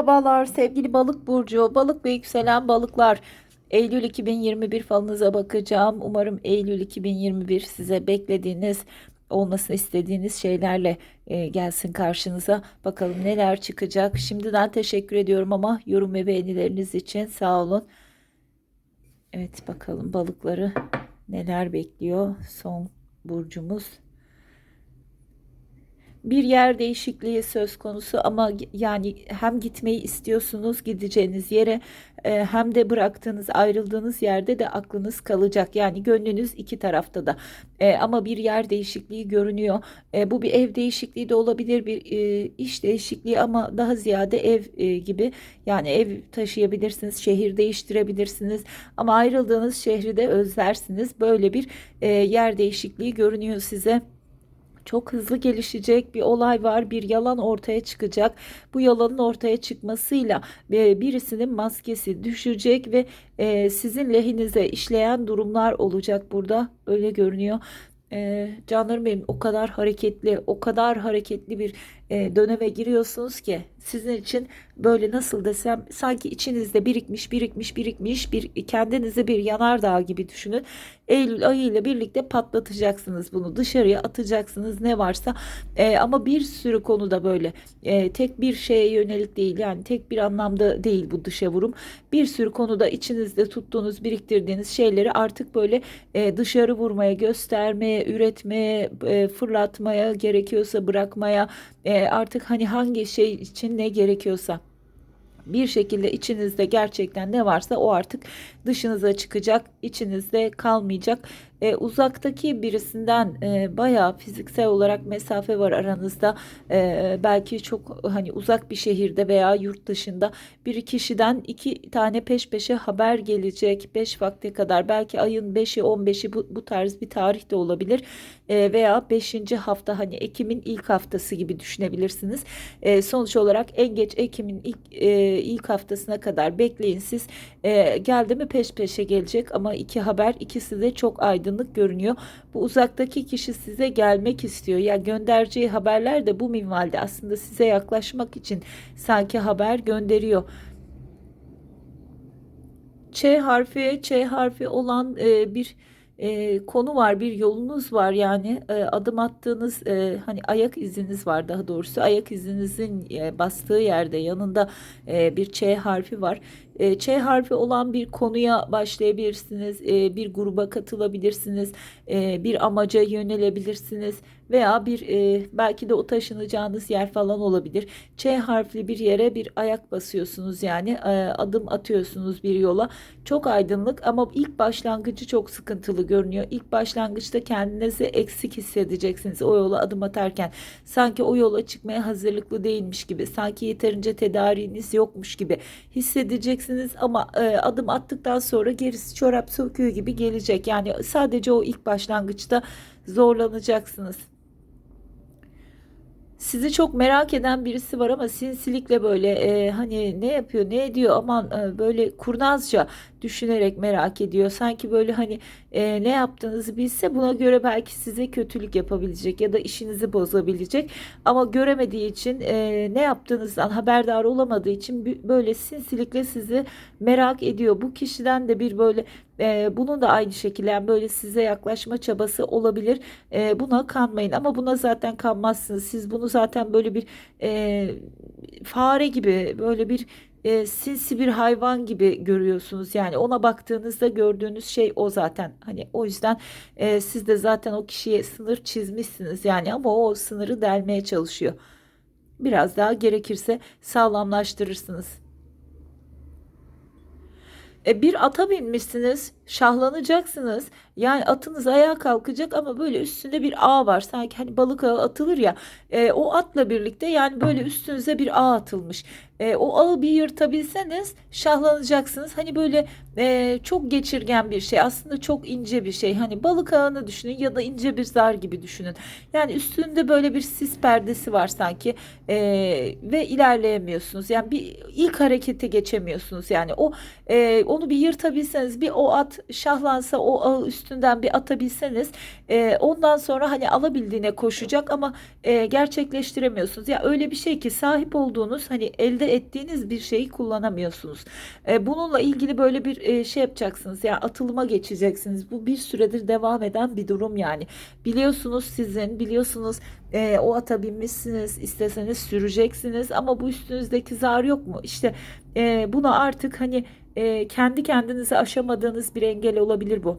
Merhabalar sevgili balık burcu, balık ve yükselen balıklar. Eylül 2021 falınıza bakacağım. Umarım Eylül 2021 size beklediğiniz, olmasını istediğiniz şeylerle e, gelsin karşınıza. Bakalım neler çıkacak. Şimdiden teşekkür ediyorum ama yorum ve beğenileriniz için sağ olun. Evet bakalım balıkları neler bekliyor son burcumuz. Bir yer değişikliği söz konusu ama yani hem gitmeyi istiyorsunuz gideceğiniz yere e, hem de bıraktığınız ayrıldığınız yerde de aklınız kalacak. Yani gönlünüz iki tarafta da E, ama bir yer değişikliği görünüyor. E, bu bir ev değişikliği de olabilir bir iş değişikliği ama daha ziyade ev gibi yani ev taşıyabilirsiniz şehir değiştirebilirsiniz ama ayrıldığınız şehri de özlersiniz. Böyle bir yer değişikliği görünüyor size çok hızlı gelişecek bir olay var. Bir yalan ortaya çıkacak. Bu yalanın ortaya çıkmasıyla e, birisinin maskesi düşecek ve e, sizin lehinize işleyen durumlar olacak burada. Öyle görünüyor. E, canlarım benim o kadar hareketli, o kadar hareketli bir e, döneme giriyorsunuz ki sizin için böyle nasıl desem sanki içinizde birikmiş, birikmiş, birikmiş bir kendinizi bir yanardağ gibi düşünün. Eylül ayı ile birlikte patlatacaksınız bunu. Dışarıya atacaksınız ne varsa. E, ama bir sürü konuda böyle e, tek bir şeye yönelik değil. Yani tek bir anlamda değil bu dışa vurum. Bir sürü konuda içinizde tuttuğunuz, biriktirdiğiniz şeyleri artık böyle e, dışarı vurmaya, göstermeye, üretmeye, e, fırlatmaya gerekiyorsa bırakmaya e, artık hani hangi şey için ne gerekiyorsa bir şekilde içinizde gerçekten ne varsa o artık dışınıza çıkacak, içinizde kalmayacak. E, uzaktaki birisinden e, bayağı fiziksel olarak mesafe var aranızda. E, belki çok hani uzak bir şehirde veya yurt dışında bir kişiden iki tane peş peşe haber gelecek. Beş vakte kadar belki ayın 5'i 15'i bu, bu tarz bir tarih de olabilir. E, veya 5. hafta hani Ekim'in ilk haftası gibi düşünebilirsiniz. E, sonuç olarak en geç Ekim'in ilk e, ilk haftasına kadar bekleyin siz. E, geldi mi peş peşe gelecek ama iki haber ikisi de çok aydınlık görünüyor. Bu uzaktaki kişi size gelmek istiyor. Ya göndereceği haberler de bu minvalde aslında size yaklaşmak için sanki haber gönderiyor. Ç harfi, Ç harfi olan e, bir e, konu var, bir yolunuz var. Yani e, adım attığınız e, hani ayak iziniz var daha doğrusu. Ayak izinizin e, bastığı yerde yanında e, bir Ç harfi var. E, Ç harfi olan bir konuya başlayabilirsiniz, e, bir gruba katılabilirsiniz, e, bir amaca yönelebilirsiniz veya bir e, belki de o taşınacağınız yer falan olabilir. Ç harfli bir yere bir ayak basıyorsunuz yani e, adım atıyorsunuz bir yola. Çok aydınlık ama ilk başlangıcı çok sıkıntılı görünüyor. İlk başlangıçta kendinizi eksik hissedeceksiniz o yola adım atarken. Sanki o yola çıkmaya hazırlıklı değilmiş gibi, sanki yeterince tedariğiniz yokmuş gibi hissedeceksiniz ama e, adım attıktan sonra gerisi çorap söküğü gibi gelecek. Yani sadece o ilk başlangıçta zorlanacaksınız sizi çok merak eden birisi var ama sinsilikle böyle e, hani ne yapıyor ne ediyor aman e, böyle kurnazca düşünerek merak ediyor. Sanki böyle hani e, ne yaptığınızı bilse buna göre belki size kötülük yapabilecek ya da işinizi bozabilecek. Ama göremediği için e, ne yaptığınızdan haberdar olamadığı için böyle sinsilikle sizi merak ediyor. Bu kişiden de bir böyle e, bunun da aynı şekilde yani böyle size yaklaşma çabası olabilir. E, buna kanmayın ama buna zaten kanmazsınız. Siz bunu zaten böyle bir e, fare gibi böyle bir e, sinsi bir hayvan gibi görüyorsunuz. Yani ona baktığınızda gördüğünüz şey o zaten. Hani o yüzden e, siz de zaten o kişiye sınır çizmişsiniz yani ama o, o sınırı delmeye çalışıyor. Biraz daha gerekirse sağlamlaştırırsınız. E, bir ata binmişsiniz, şahlanacaksınız. Yani atınız ayağa kalkacak ama böyle üstünde bir ağ var. Sanki hani balık ağı atılır ya. E, o atla birlikte yani böyle üstünüze bir ağ atılmış. E, o ağı bir yırtabilseniz şahlanacaksınız. Hani böyle e, çok geçirgen bir şey. Aslında çok ince bir şey. Hani balık ağını düşünün ya da ince bir zar gibi düşünün. Yani üstünde böyle bir sis perdesi var sanki e, ve ilerleyemiyorsunuz. Yani bir ilk harekete geçemiyorsunuz. Yani o e, onu bir yırtabilseniz bir o at şahlansa o ağı üstünden bir atabilseniz e, ondan sonra hani alabildiğine koşacak ama e, gerçekleştiremiyorsunuz. Ya öyle bir şey ki sahip olduğunuz hani elde irade ettiğiniz bir şeyi kullanamıyorsunuz. E, bununla ilgili böyle bir e, şey yapacaksınız. Yani atılıma geçeceksiniz. Bu bir süredir devam eden bir durum yani. Biliyorsunuz sizin, biliyorsunuz e, o ata binmişsiniz. isteseniz süreceksiniz ama bu üstünüzdeki zar yok mu? İşte e, bunu artık hani kendi kendinize aşamadığınız bir engel olabilir bu.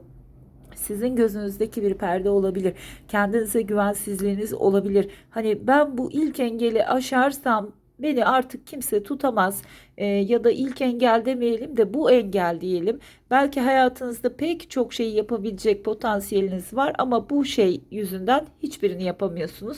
Sizin gözünüzdeki bir perde olabilir. Kendinize güvensizliğiniz olabilir. Hani ben bu ilk engeli aşarsam beni artık kimse tutamaz e, ya da ilk engel demeyelim de bu engel diyelim. Belki hayatınızda pek çok şeyi yapabilecek potansiyeliniz var ama bu şey yüzünden hiçbirini yapamıyorsunuz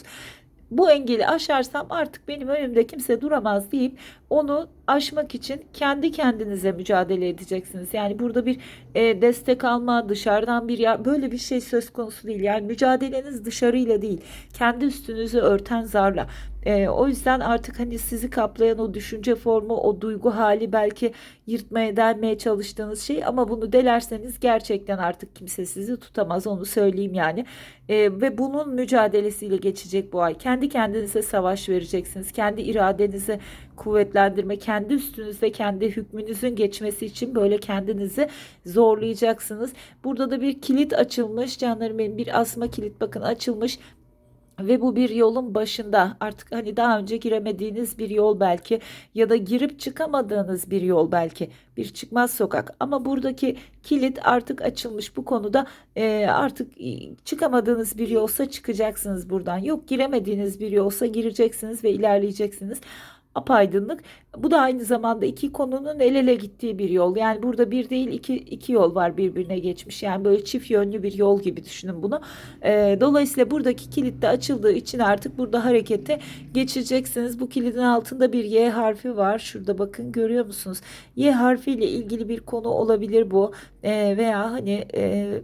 bu engeli aşarsam artık benim önümde kimse duramaz deyip onu aşmak için kendi kendinize mücadele edeceksiniz. Yani burada bir e, destek alma, dışarıdan bir yer, böyle bir şey söz konusu değil. Yani mücadeleniz dışarıyla değil, kendi üstünüzü örten zarla. E, o yüzden artık hani sizi kaplayan o düşünce formu, o duygu hali belki yırtmaya delmeye çalıştığınız şey ama bunu delerseniz gerçekten artık kimse sizi tutamaz onu söyleyeyim yani. E, ve bunun mücadelesiyle geçecek bu ay. Kendi kendinize savaş vereceksiniz. Kendi iradenizi kuvvetlendirme, kendi üstünüzde kendi hükmünüzün geçmesi için böyle kendinizi zorlayacaksınız. Burada da bir kilit açılmış canlarım benim bir asma kilit bakın açılmış ve bu bir yolun başında. Artık hani daha önce giremediğiniz bir yol belki ya da girip çıkamadığınız bir yol belki bir çıkmaz sokak. Ama buradaki kilit artık açılmış bu konuda e, artık çıkamadığınız bir yolsa çıkacaksınız buradan. Yok giremediğiniz bir yolsa gireceksiniz ve ilerleyeceksiniz apaydınlık. Bu da aynı zamanda iki konunun el ele gittiği bir yol. Yani burada bir değil iki, iki yol var birbirine geçmiş. Yani böyle çift yönlü bir yol gibi düşünün bunu. E, dolayısıyla buradaki kilit de açıldığı için artık burada harekete geçeceksiniz. Bu kilidin altında bir Y harfi var. Şurada bakın görüyor musunuz? Y harfiyle ilgili bir konu olabilir bu. E, veya hani... E,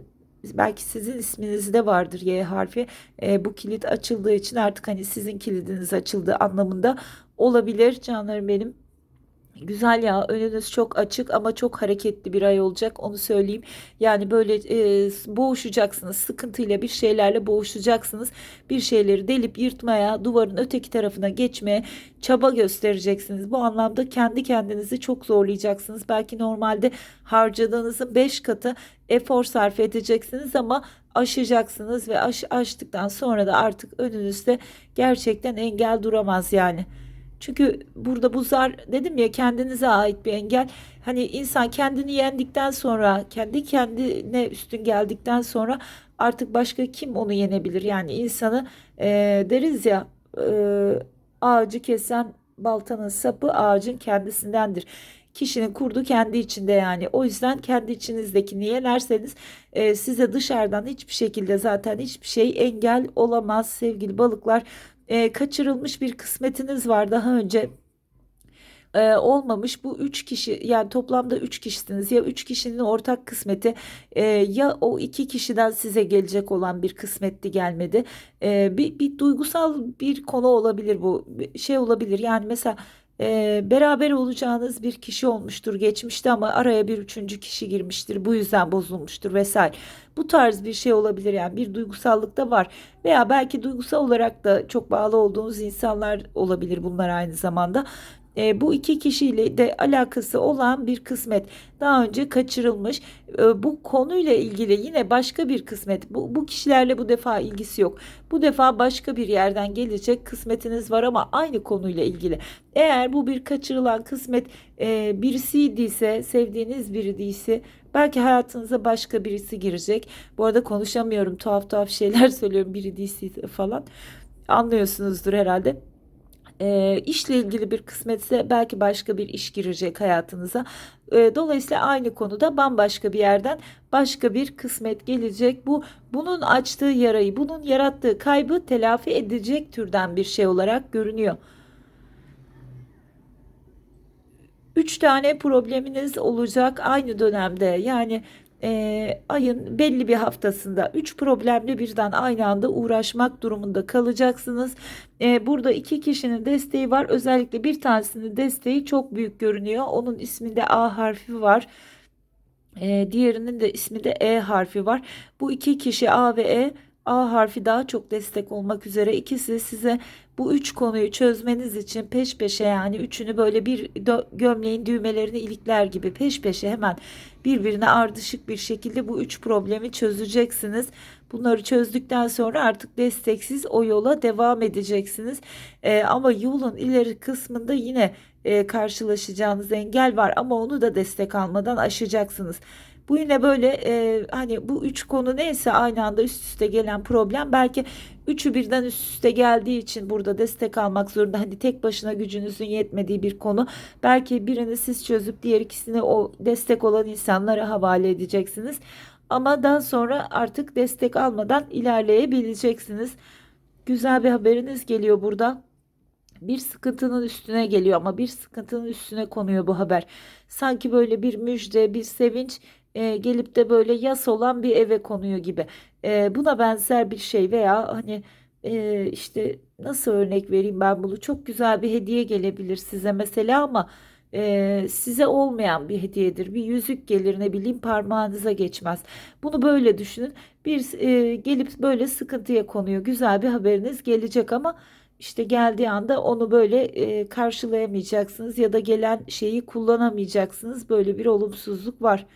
belki sizin isminizde vardır Y harfi. E, bu kilit açıldığı için artık hani sizin kilidiniz açıldığı anlamında olabilir canlarım benim. Güzel ya önünüz çok açık ama çok hareketli bir ay olacak onu söyleyeyim. Yani böyle e, boğuşacaksınız sıkıntıyla bir şeylerle boğuşacaksınız. Bir şeyleri delip yırtmaya duvarın öteki tarafına geçmeye çaba göstereceksiniz. Bu anlamda kendi kendinizi çok zorlayacaksınız. Belki normalde harcadığınızın 5 katı efor sarf edeceksiniz ama aşacaksınız ve aş, aştıktan sonra da artık önünüzde gerçekten engel duramaz yani. Çünkü burada bu zar dedim ya kendinize ait bir engel. Hani insan kendini yendikten sonra, kendi kendine üstün geldikten sonra artık başka kim onu yenebilir? Yani insanı e, deriz ya e, ağacı kesen baltanın sapı ağacın kendisindendir. Kişinin kurdu kendi içinde yani. O yüzden kendi içinizdekini yenerseniz e, size dışarıdan hiçbir şekilde zaten hiçbir şey engel olamaz sevgili balıklar e, kaçırılmış bir kısmetiniz var daha önce. E, olmamış. Bu üç kişi yani toplamda üç kişisiniz. Ya üç kişinin ortak kısmeti e, ya o iki kişiden size gelecek olan bir kısmetti gelmedi. E, bir, bir duygusal bir konu olabilir bu. Şey olabilir. Yani mesela e, beraber olacağınız bir kişi olmuştur geçmişte ama araya bir üçüncü kişi girmiştir. Bu yüzden bozulmuştur vesaire. Bu tarz bir şey olabilir yani. Bir duygusallık da var. Veya belki duygusal olarak da çok bağlı olduğunuz insanlar olabilir bunlar aynı zamanda e, bu iki kişiyle de alakası olan bir kısmet daha önce kaçırılmış. E, bu konuyla ilgili yine başka bir kısmet. Bu, bu kişilerle bu defa ilgisi yok. Bu defa başka bir yerden gelecek kısmetiniz var ama aynı konuyla ilgili. Eğer bu bir kaçırılan kısmet e, birisiydiyse, sevdiğiniz biri değilse belki hayatınıza başka birisi girecek. Bu arada konuşamıyorum tuhaf tuhaf şeyler söylüyorum biri değilse falan. Anlıyorsunuzdur herhalde e, işle ilgili bir kısmetse belki başka bir iş girecek hayatınıza. E, dolayısıyla aynı konuda bambaşka bir yerden başka bir kısmet gelecek. Bu bunun açtığı yarayı, bunun yarattığı kaybı telafi edecek türden bir şey olarak görünüyor. Üç tane probleminiz olacak aynı dönemde. Yani e, ayın belli bir haftasında 3 problemle birden aynı anda uğraşmak durumunda kalacaksınız. E, burada iki kişinin desteği var. Özellikle bir tanesinin desteği çok büyük görünüyor. Onun isminde A harfi var. E, diğerinin de isminde E harfi var. Bu iki kişi A ve E A harfi daha çok destek olmak üzere ikisi size Bu üç konuyu çözmeniz için peş peşe yani üçünü böyle bir gömleğin düğmelerini ilikler gibi peş peşe hemen birbirine ardışık bir şekilde bu üç problemi çözeceksiniz. Bunları çözdükten sonra artık desteksiz o yola devam edeceksiniz. Ee, ama yolun ileri kısmında yine e, karşılaşacağınız engel var ama onu da destek almadan aşacaksınız. Bu yine böyle e, hani bu üç konu neyse aynı anda üst üste gelen problem belki üçü birden üst üste geldiği için burada destek almak zorunda. Hani tek başına gücünüzün yetmediği bir konu. Belki birini siz çözüp diğer ikisini o destek olan insanlara havale edeceksiniz. Ama daha sonra artık destek almadan ilerleyebileceksiniz. Güzel bir haberiniz geliyor burada. Bir sıkıntının üstüne geliyor ama bir sıkıntının üstüne konuyor bu haber. Sanki böyle bir müjde, bir sevinç e, gelip de böyle yas olan bir eve konuyor gibi. E, buna benzer bir şey veya hani e, işte nasıl örnek vereyim ben bunu? Çok güzel bir hediye gelebilir size mesela ama e, size olmayan bir hediyedir. Bir yüzük gelir ne bileyim parmağınıza geçmez. Bunu böyle düşünün. Bir e, gelip böyle sıkıntıya konuyor. Güzel bir haberiniz gelecek ama işte geldiği anda onu böyle e, karşılayamayacaksınız ya da gelen şeyi kullanamayacaksınız. Böyle bir olumsuzluk var.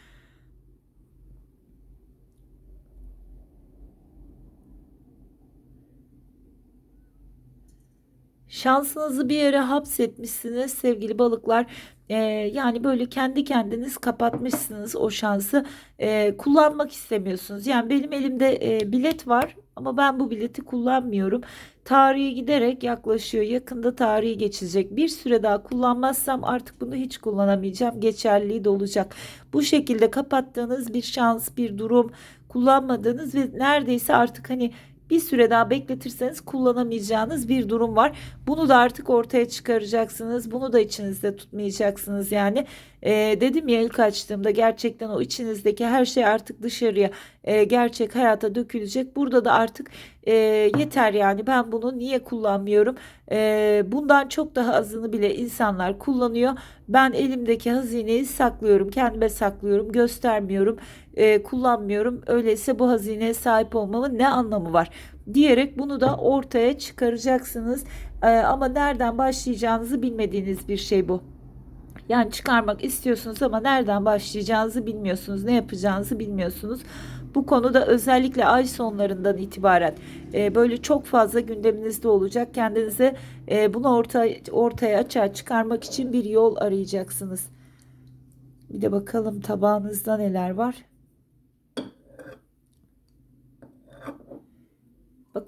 Şansınızı bir yere hapsetmişsiniz sevgili balıklar. Ee, yani böyle kendi kendiniz kapatmışsınız o şansı. Ee, kullanmak istemiyorsunuz. Yani benim elimde e, bilet var ama ben bu bileti kullanmıyorum. Tarihi giderek yaklaşıyor. Yakında tarihi geçecek. Bir süre daha kullanmazsam artık bunu hiç kullanamayacağım. Geçerliliği de olacak. Bu şekilde kapattığınız bir şans, bir durum kullanmadığınız ve neredeyse artık hani bir süre daha bekletirseniz kullanamayacağınız bir durum var. Bunu da artık ortaya çıkaracaksınız. Bunu da içinizde tutmayacaksınız. Yani e, dedim ya ilk açtığımda gerçekten o içinizdeki her şey artık dışarıya e, gerçek hayata dökülecek. Burada da artık e, yeter yani ben bunu niye kullanmıyorum? E, bundan çok daha azını bile insanlar kullanıyor. Ben elimdeki hazineyi saklıyorum, kendime saklıyorum, göstermiyorum, e, kullanmıyorum. Öyleyse bu hazineye sahip olmamın ne anlamı var? Diyerek bunu da ortaya çıkaracaksınız. E, ama nereden başlayacağınızı bilmediğiniz bir şey bu. Yani çıkarmak istiyorsunuz ama nereden başlayacağınızı bilmiyorsunuz, ne yapacağınızı bilmiyorsunuz. Bu konuda özellikle ay sonlarından itibaren e, böyle çok fazla gündeminizde olacak. Kendinize e, bunu orta, ortaya açığa çıkarmak için bir yol arayacaksınız. Bir de bakalım tabağınızda neler var.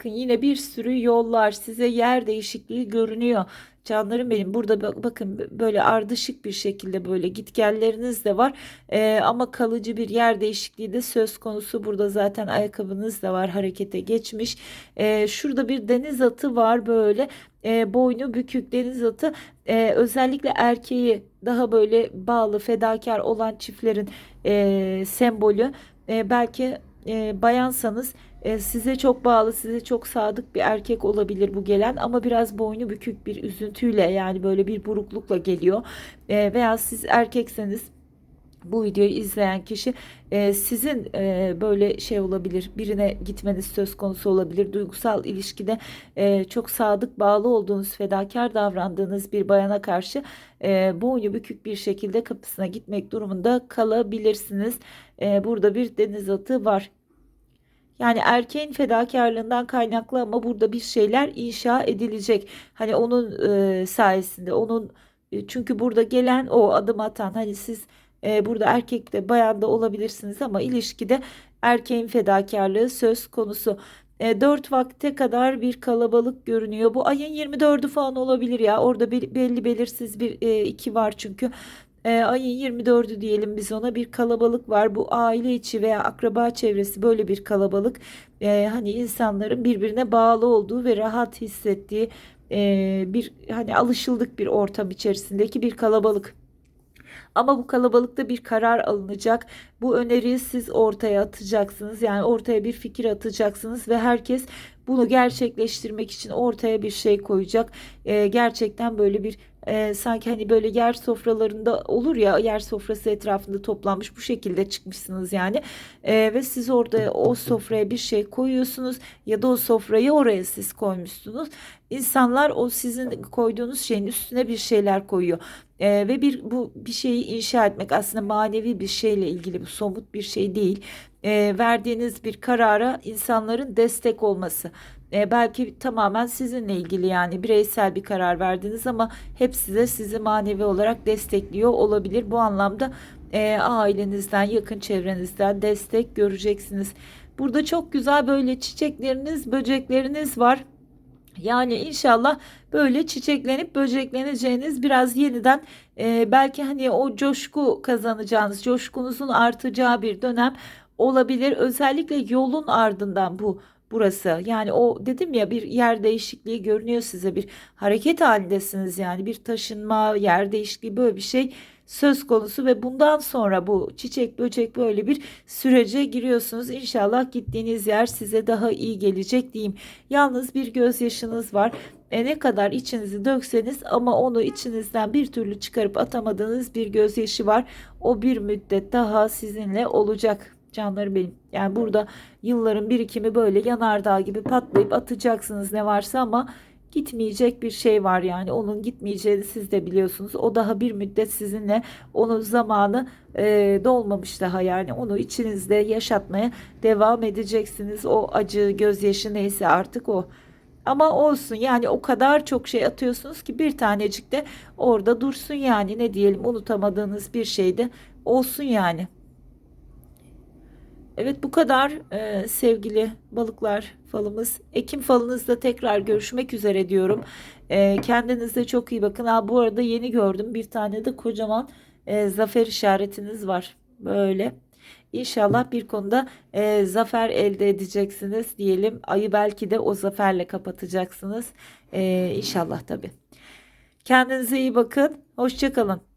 Bakın yine bir sürü yollar size yer değişikliği görünüyor. Canlarım benim burada bakın böyle ardışık bir şekilde böyle gitgelleriniz de var ee, ama kalıcı bir yer değişikliği de söz konusu. Burada zaten ayakkabınız da var harekete geçmiş. Ee, şurada bir deniz atı var böyle e, boynu bükük deniz atı e, özellikle erkeği daha böyle bağlı fedakar olan çiftlerin e, sembolü. E, belki e, bayansanız e, size çok bağlı, size çok sadık bir erkek olabilir bu gelen ama biraz boynu bükük bir üzüntüyle yani böyle bir buruklukla geliyor. E, veya siz erkekseniz bu videoyu izleyen kişi e, sizin e, böyle şey olabilir birine gitmeniz söz konusu olabilir. Duygusal ilişkide e, çok sadık bağlı olduğunuz fedakar davrandığınız bir bayana karşı e, boynu bükük bir şekilde kapısına gitmek durumunda kalabilirsiniz. E, burada bir deniz atı var yani erkeğin fedakarlığından kaynaklı ama burada bir şeyler inşa edilecek. Hani onun e, sayesinde onun e, çünkü burada gelen o adım atan hani siz e, burada erkek de bayan da olabilirsiniz ama ilişkide erkeğin fedakarlığı söz konusu. E, 4 vakte kadar bir kalabalık görünüyor. Bu ayın 24'ü falan olabilir ya. Orada belli belirsiz bir e, iki var çünkü e, ayın 24'ü diyelim biz ona bir kalabalık var. Bu aile içi veya akraba çevresi böyle bir kalabalık. E, hani insanların birbirine bağlı olduğu ve rahat hissettiği e, bir hani alışıldık bir ortam içerisindeki bir kalabalık. Ama bu kalabalıkta bir karar alınacak. Bu öneriyi siz ortaya atacaksınız. Yani ortaya bir fikir atacaksınız ve herkes bunu gerçekleştirmek için ortaya bir şey koyacak. E, gerçekten böyle bir e, sanki hani böyle yer sofralarında olur ya yer sofrası etrafında toplanmış bu şekilde çıkmışsınız yani E, ve siz orada o sofraya bir şey koyuyorsunuz ya da o sofrayı oraya siz koymuşsunuz. İnsanlar o sizin koyduğunuz şeyin üstüne bir şeyler koyuyor. E, ve bir bu bir şeyi inşa etmek aslında manevi bir şeyle ilgili bu somut bir şey değil. E, verdiğiniz bir karara insanların destek olması. E, belki tamamen sizinle ilgili yani bireysel bir karar verdiniz ama hepsi de sizi manevi olarak destekliyor olabilir. Bu anlamda e, ailenizden, yakın çevrenizden destek göreceksiniz. Burada çok güzel böyle çiçekleriniz, böcekleriniz var. Yani inşallah böyle çiçeklenip böcekleneceğiniz biraz yeniden e, belki hani o coşku kazanacağınız, coşkunuzun artacağı bir dönem olabilir. Özellikle yolun ardından bu burası. Yani o dedim ya bir yer değişikliği görünüyor size bir hareket halindesiniz yani bir taşınma, yer değişikliği böyle bir şey söz konusu ve bundan sonra bu çiçek böcek böyle bir sürece giriyorsunuz. İnşallah gittiğiniz yer size daha iyi gelecek diyeyim. Yalnız bir gözyaşınız var. E ne kadar içinizi dökseniz ama onu içinizden bir türlü çıkarıp atamadığınız bir gözyaşı var. O bir müddet daha sizinle olacak canlarım benim. Yani burada yılların birikimi böyle yanardağ gibi patlayıp atacaksınız ne varsa ama gitmeyecek bir şey var yani onun gitmeyeceğini siz de biliyorsunuz. O daha bir müddet sizinle onun zamanı e, dolmamış daha yani onu içinizde yaşatmaya devam edeceksiniz. O acı gözyaşı neyse artık o. Ama olsun yani o kadar çok şey atıyorsunuz ki bir tanecik de orada dursun yani ne diyelim unutamadığınız bir şey de olsun yani. Evet bu kadar e, sevgili balıklar falımız. Ekim falınızda tekrar görüşmek üzere diyorum. E, kendinize çok iyi bakın. Ha, bu arada yeni gördüm bir tane de kocaman e, zafer işaretiniz var. Böyle. İnşallah bir konuda e, zafer elde edeceksiniz diyelim. Ayı belki de o zaferle kapatacaksınız. E, inşallah tabii. Kendinize iyi bakın. Hoşça kalın.